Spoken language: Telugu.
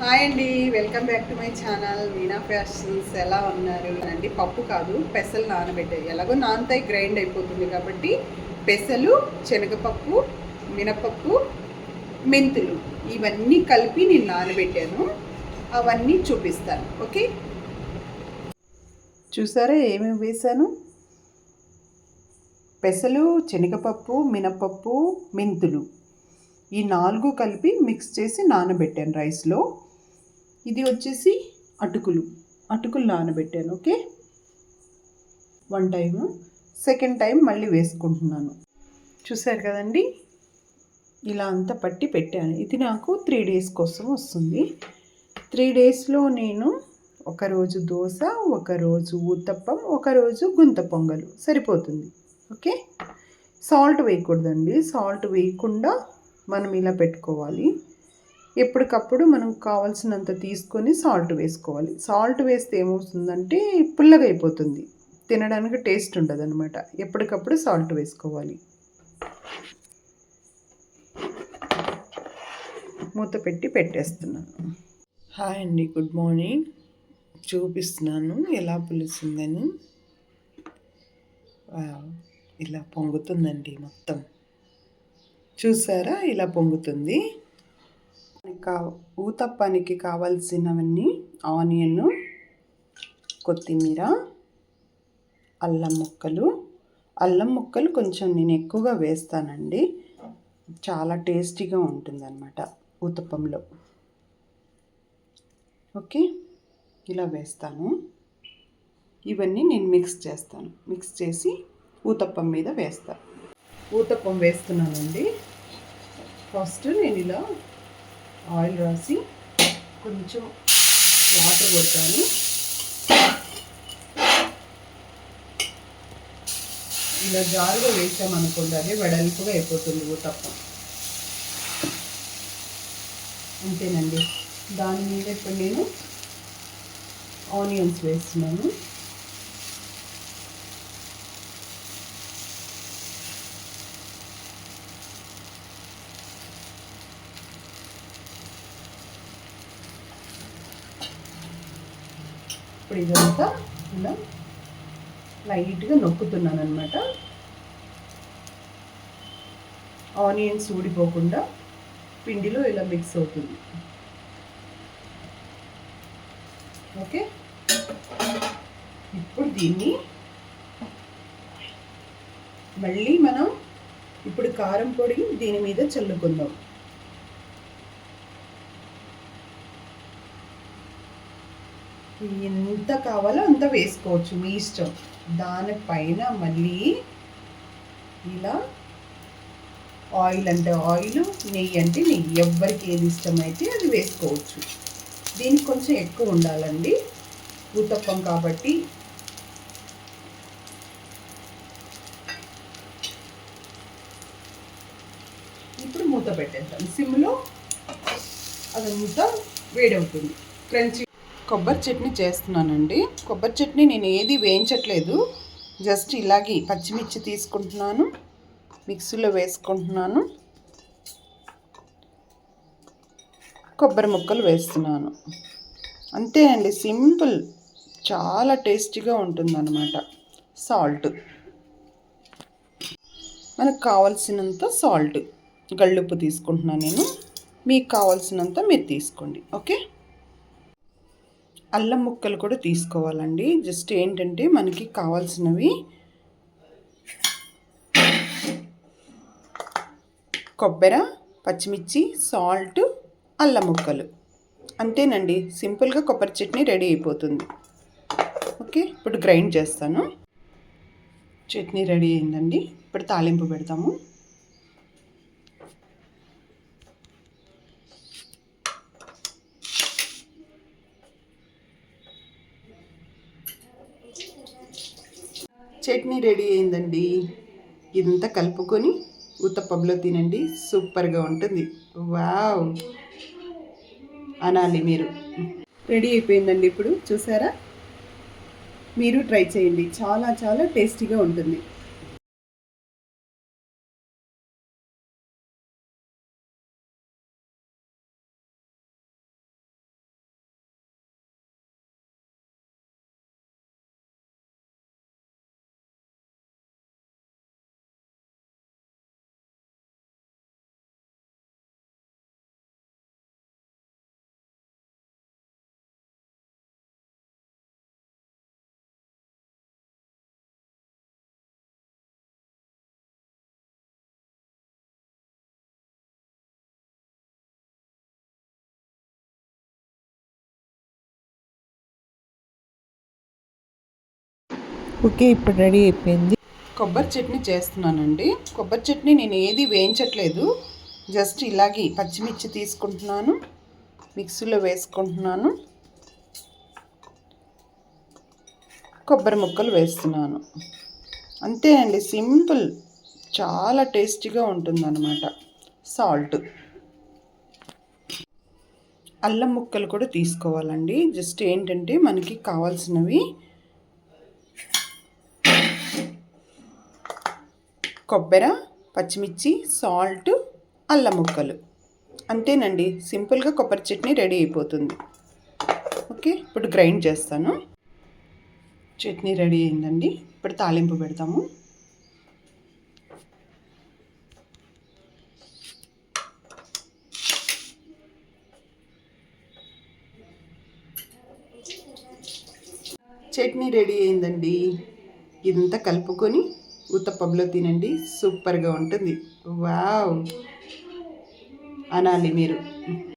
హాయ్ అండి welcome back to my channel. Meena fashions ఎలా ఉన్నారు? అండి పప్పు కాదు పెసలు నానబెట్టాయి ఎలాగో నానతాయి గ్రైండ్ అయిపోతుంది కాబట్టి పెసలు శనగపప్పు మినపప్పు మెంతులు ఇవన్నీ కలిపి నేను నానబెట్టాను. అవన్నీ చూపిస్తాను ఓకే? చూసారా ఏమేమి వేశాను? పెసలు శనగపప్పు మినపప్పు మెంతులు ఈ నాలుగు కలిపి మిక్స్ చేసి నానబెట్టాను రైస్లో. ఇది వచ్చేసి అటుకులు. అటుకులు నానబెట్టాను okay? One time second time మళ్ళీ వేసుకుంటున్నాను. చూసారు కదండి? ఇలా అంతా పట్టి పెట్టాను. ఇది నాకు త్రీ డేస్ కోసం వస్తుంది. త్రీ డేస్లో నేను ఒకరోజు దోశ ఒకరోజు ఊతప్పం ఒకరోజు గుంత పొంగలు. సరిపోతుంది ఓకే? సాల్ట్ వేయకూడదండి. సాల్ట్ వేయకుండా మనం ఇలా పెట్టుకోవాలి. ఎప్పటికప్పుడు మనం కావాల్సినంత తీసుకొని సాల్ట్ వేసుకోవాలి. సాల్ట్ వేస్తే ఏమవుతుందంటే పుల్లగా అయిపోతుంది తినడానికి టేస్ట్ ఉండదు అనమాట ఎప్పటికప్పుడు సాల్ట్ వేసుకోవాలి. మూత పెట్టి పెట్టేస్తున్నాను. హాయ్ అండి గుడ్ మార్నింగ్. చూపిస్తున్నాను ఎలా పులుస్తుందని. ఇలా పొంగుతుందండి మొత్తం. చూసారా? ఇలా పొంగుతుంది. కా ఊతప్పానికి కావాల్సినవన్నీ ఆనియన్ కొత్తిమీర అల్లం ముక్కలు. అల్లం ముక్కలు కొంచెం నేను ఎక్కువగా వేస్తానండి. చాలా టేస్టీగా ఉంటుందన్నమాట ఊతప్పంలో. ఓకే? ఇలా వేస్తాను. ఇవన్నీ నేను మిక్స్ చేస్తాను. మిక్స్ చేసి ఊతప్పం మీద వేస్తాను ఊతప్పం వేస్తున్నానండి. ఫస్ట్ నేను ఇలా ఆయిల్ రాసి కొంచెం వాటర్ కొడతాను ఇలా జారుగా వేసామనుకోండి అదే వెడల్పుగా అయిపోతుంది తప్ప అంతేనండి. దాని మీద ఇప్పుడు నేను ఆనియన్స్ వేస్తున్నాను. ఇప్పుడు ఇదంతా ఇలా లైట్గా నొక్కుతున్నాను అనమాట ఆనియన్స్ ఊడిపోకుండా పిండిలో ఇలా మిక్స్ అవుతుంది. ఓకే? ఇప్పుడు దీన్ని మళ్ళీ మనం ఇప్పుడు కారం పొడి దీని మీద చల్లుకుందాం. ఎంత కావాలో అంత వేసుకోవచ్చు మీ ఇష్టం. దానిపైన మళ్ళీ ఇలా ఆయిల్ అంటే ఆయిల్ నెయ్యి అంటే నెయ్యి. ఎవ్వరికి ఏది ఇష్టమైతే అది వేసుకోవచ్చు. దీనికి కొంచెం ఎక్కువ ఉండాలండి. ఊతప్పం కాబట్టి ఇప్పుడు మూత పెట్టేద్దాం. సిమ్లో అదంతా వేడవుతుంది. క్రంచి కొబ్బరి చట్నీ చేస్తున్నానండి. కొబ్బరి చట్నీ నేను ఏది వేయించట్లేదు. జస్ట్ ఇలాగే పచ్చిమిర్చి తీసుకుంటున్నాను. మిక్సీలో వేసుకుంటున్నాను. కొబ్బరి ముక్కలు వేస్తున్నాను. అంతేనండి సింపుల్. చాలా టేస్టీగా ఉంటుందన్నమాట. సాల్ట్. మనకు కావాల్సినంత సాల్ట్. గళ్ళుప్పు తీసుకుంటున్నాను నేను. మీకు కావాల్సినంత మీరు తీసుకోండి. ఓకే? అల్లం ముక్కలు కూడా తీసుకోవాలండి. జస్ట్ ఏంటంటే మనకి కావాల్సినవి కొబ్బరి పచ్చిమిర్చి సాల్ట్ అల్లం ముక్కలు. అంతేనండి. సింపుల్గా కొబ్బరి చట్నీ రెడీ అయిపోతుంది. ఓకే ఇప్పుడు గ్రైండ్ చేస్తాను. చట్నీ రెడీ అయిందండి. ఇప్పుడు తాలింపు పెడతాము. చట్నీ రెడీ అయిందండి. ఇదంతా కలుపుకొని ఉత్తప్పంలో తినండి. సూపర్గా ఉంటుంది. వావ్! అనాలి మీరు. రెడీ అయిపోయిందండి ఇప్పుడు. చూసారా? మీరు ట్రై చేయండి. చాలా చాలా టేస్టీగా ఉంటుంది. ఓకే ఇప్పుడు రెడీ అయిపోయింది. కొబ్బరి చట్నీ చేస్తున్నానండి. కొబ్బరి చట్నీ నేను ఏది వేయించట్లేదు. జస్ట్ ఇలాగే పచ్చిమిర్చి తీసుకుంటున్నాను. మిక్సీలో వేసుకుంటున్నాను. కొబ్బరి ముక్కలు వేస్తున్నాను. అంతే అండి సింపుల్. చాలా టేస్టీగా ఉంటుందన్నమాట. సాల్ట్. అల్లం ముక్కలు కూడా తీసుకోవాలండి. జస్ట్ ఏంటంటే మనకి కావాల్సినవి కొబ్బరి పచ్చిమిర్చి సాల్ట్ అల్లం ముక్కలు. అంతేనండి. సింపుల్గా కొబ్బరి చట్నీ రెడీ అయిపోతుంది. ఓకే ఇప్పుడు గ్రైండ్ చేస్తాను. చట్నీ రెడీ అయిందండి. ఇప్పుడు తాలింపు పెడతాము. చట్నీ రెడీ అయిందండి. ఇదంతా కలుపుకొని ఉత్తప్పంలో తినండి సూపర్గా ఉంటుంది. వావ్! అనాలి మీరు.